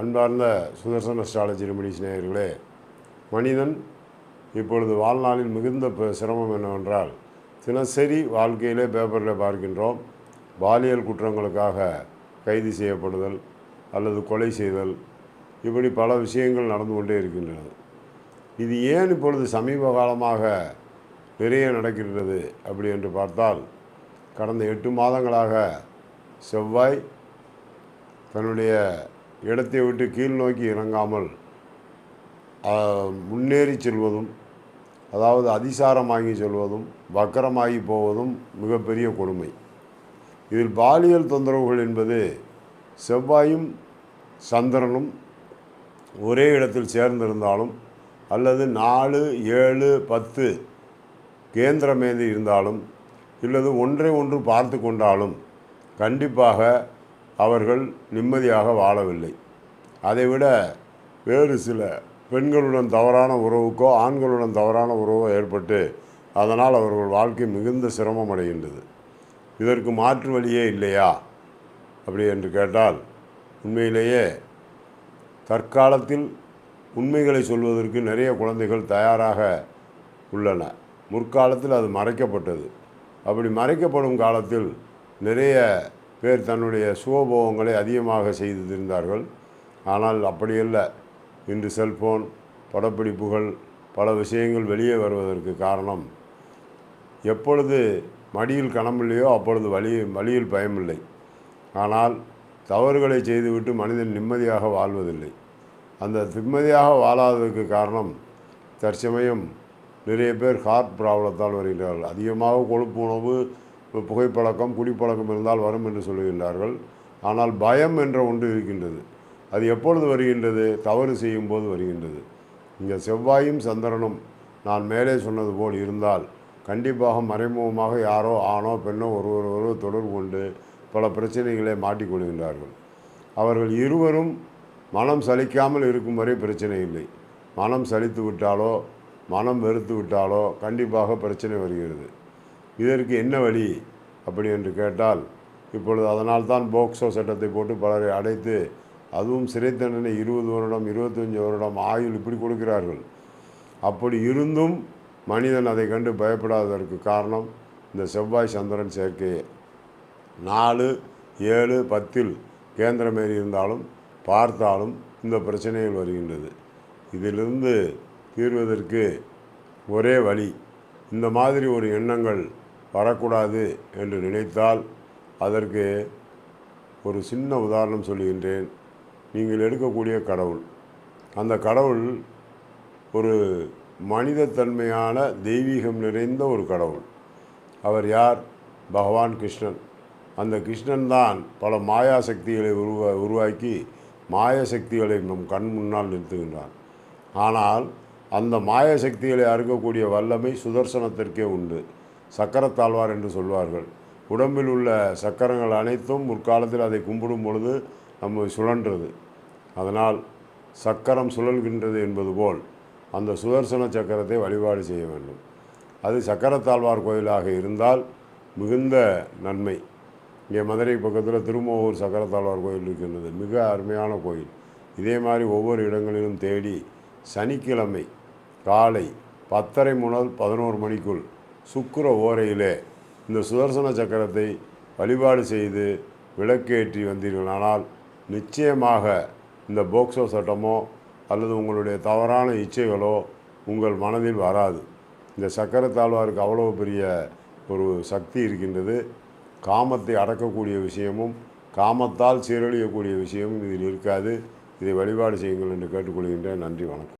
அன்பார்ந்த Sudarshana astrology remedies நேயர்களே மனிதன் இப்பொழுது வாழ்நாளில் மிகுந்த ப- சிரமம் என்னவென்றால் தினசரி வாழ்க்கையிலே பேப்பரில் பார்க்கின்றோம் பாலியல் குற்றங்களுக்காக கைது செய்யப்படுதல் அல்லது கொலை செய்தல் இப்படி பல விஷயங்கள் நடந்து கொண்டே இருக்கின்றன இது ஏன் இப்பொழுது சமீப காலமாக நிறைய நடக்கின்றது அப்படி என்று பார்த்தால் கடந்த எட்டு மாதங்களாக செவ்வாய் தன்னுடைய இடத்தை விட்டு கீழ் நோக்கி இறங்காமல் முன்னேறி செல்வதும் அதாவது அதிசாரமாகி செல்வதும் வக்கரமாகி போவதும் மிகப்பெரிய கொடுமை. இதில் பாலியல் தொந்தரவுகள் என்பது செவ்வாயும் சந்திரனும் ஒரே இடத்தில் சேர்ந்திருந்தாலும் அல்லது நாலு ஏழு பத்து கேந்திரமேந்து இருந்தாலும் இல்லது ஒன்றை ஒன்று பார்த்து கொண்டாலும் கண்டிப்பாக அவர்கள் நிம்மதியாக வாழவில்லை. அதைவிட வேறு சில பெண்களுடன் தவறான உறவுக்கோ ஆண்களுடன் தவறான உறவோ ஏற்பட்டு அதனால் அவர்கள் வாழ்க்கை மிகுந்த சிரமம் அடைகின்றது. இதற்கு மாற்று வழியே இல்லையா? அப்படி என்று கேட்டால் உண்மையிலேயே தற்காலத்தில் உண்மைகளை சொல்வதற்கு நிறைய குழந்தைகள் தயாராக உள்ளன. முற்காலத்தில் அது மறைக்கப்பட்டது. அப்படி மறைக்கப்படும் காலத்தில் நிறைய பேர் தன்னுடைய சுகபோகங்களை அதிகமாக செய்திருந்தார்கள். ஆனால் அப்படியல்ல. இன்று செல்போன் படப்பிடிப்புகள் பல விஷயங்கள் வெளியே வருவதற்கு காரணம். எப்பொழுது மடியில் கணமில்லையோ அப்பொழுது வழி வழியில் பயமில்லை. ஆனால் தவறுகளை செய்துவிட்டு மனிதன் நிம்மதியாக வாழ்வதில்லை. அந்த நிம்மதியாக வாழாததற்கு காரணம் தற்சமயம் நிறைய பேர் ஹார்ட் ப்ராப்ளத்தால் வருகிறார்கள். அதிகமாக கொழுப்பு உணவு புகைப்பழக்கம் குடிப்பழக்கம் இருந்தால் வரும் என்று சொல்லுகின்றார்கள். ஆனால் பயம் என்ற ஒன்று இருக்கின்றது. அது எப்பொழுது வருகின்றது? தவறு செய்யும் போது வருகின்றது. இங்கே செவ்வாயும் சந்திரனும் நான் மேலே சொன்னது போல் இருந்தால் கண்டிப்பாக மறைமுகமாக யாரோ ஆணோ பெண்ணோ ஒருவர் ஒருவர் தொடர்பு கொண்டு பல பிரச்சனைகளை மாட்டிக்கொள்கின்றார்கள் அவர்கள் இருவரும் மனம் சலிக்காமல் இருக்கும் வரை பிரச்சனை இல்லை. மனம் சலித்து விட்டாலோ மனம் வெறுத்து விட்டாலோ கண்டிப்பாக பிரச்சனை வருகிறது. இதற்கு என்ன வழி? அப்படி என்று கேட்டால் இப்பொழுது அதனால் தான் போக்சோ சட்டத்தை போட்டு பலரை அடைத்து அதுவும் சிறை தண்டனை இருபது வருடம் இருபத்தஞ்சி வருடம் ஆயுள் இப்படி கொடுக்கிறார்கள். அப்படி இருந்தும் மனிதன் அதை கண்டு பயப்படாததற்கு காரணம் இந்த செவ்வாய் சந்திரன் சேர்க்கையே நாலு ஏழு பத்தில் கேந்திரமேறி இருந்தாலும் பார்த்தாலும் இந்த பிரச்சனைகள் வருகின்றது. இதிலிருந்து தீர்வதற்கு ஒரே வழி இந்த மாதிரி ஒரு எண்ணங்கள் வரக்கூடாது என்று நினைத்தால் அதற்கு ஒரு சின்ன உதாரணம் சொல்லுகின்றேன். நீங்கள் எடுக்கக்கூடிய கடவுள். அந்த கடவுள் ஒரு மனிதத்தன்மையான தெய்வீகம் நிறைந்த ஒரு கடவுள். அவர் யார்? பகவான் கிருஷ்ணன். அந்த கிருஷ்ணன் தான் பல மாயா சக்திகளை உருவா உருவாக்கி மாய சக்திகளை நம் கண் முன்னால் நிறுத்துகின்றான். ஆனால் அந்த மாய சக்திகளை அறுக்கக்கூடிய வல்லமை சுதர்சனத்திற்கே உண்டு. சக்கரத்தாழ்வார் என்று சொல்வார்கள். உடம்பில் உள்ள சக்கரங்கள் அனைத்தும் முற்காலத்தில் அதை கும்பிடும் பொழுது நம்ம சுழன்றது. அதனால் சக்கரம் சுழல்கின்றது என்பது போல் அந்த சுதர்சன சக்கரத்தை வழிபாடு செய்ய வேண்டும். அது சக்கரத்தாழ்வார் கோயிலாக இருந்தால் மிகுந்த நன்மை. இங்கே மதுரை பக்கத்தில் திருமோகூர் சக்கரத்தாழ்வார் கோயில் இருக்கின்றது. மிக அருமையான கோயில். இதே மாதிரி ஒவ்வொரு இடங்களிலும் தேடி சனிக்கிழமை காலை பத்தரை முதல் பதினோரு மணிக்குள் சுக்கர ஓரையிலே இந்த சுதர்சன சக்கரத்தை வழிபாடு செய்து விளக்கேற்றி வந்தீர்களானால் நிச்சயமாக இந்த போக்சோ சட்டமோ அல்லது உங்களுடைய தவறான இச்சைகளோ உங்கள் மனதில் வராது. இந்த சக்கரத்தாழ்வாருக்கு அவ்வளோ பெரிய ஒரு சக்தி இருக்கின்றது. காமத்தை அடக்கக்கூடிய விஷயமும் காமத்தால் சீரழியக்கூடிய விஷயமும் இதில் இருக்காது. இதை வழிபாடு செய்யுங்கள் என்று கேட்டுக்கொள்கின்றேன். நன்றி வணக்கம்.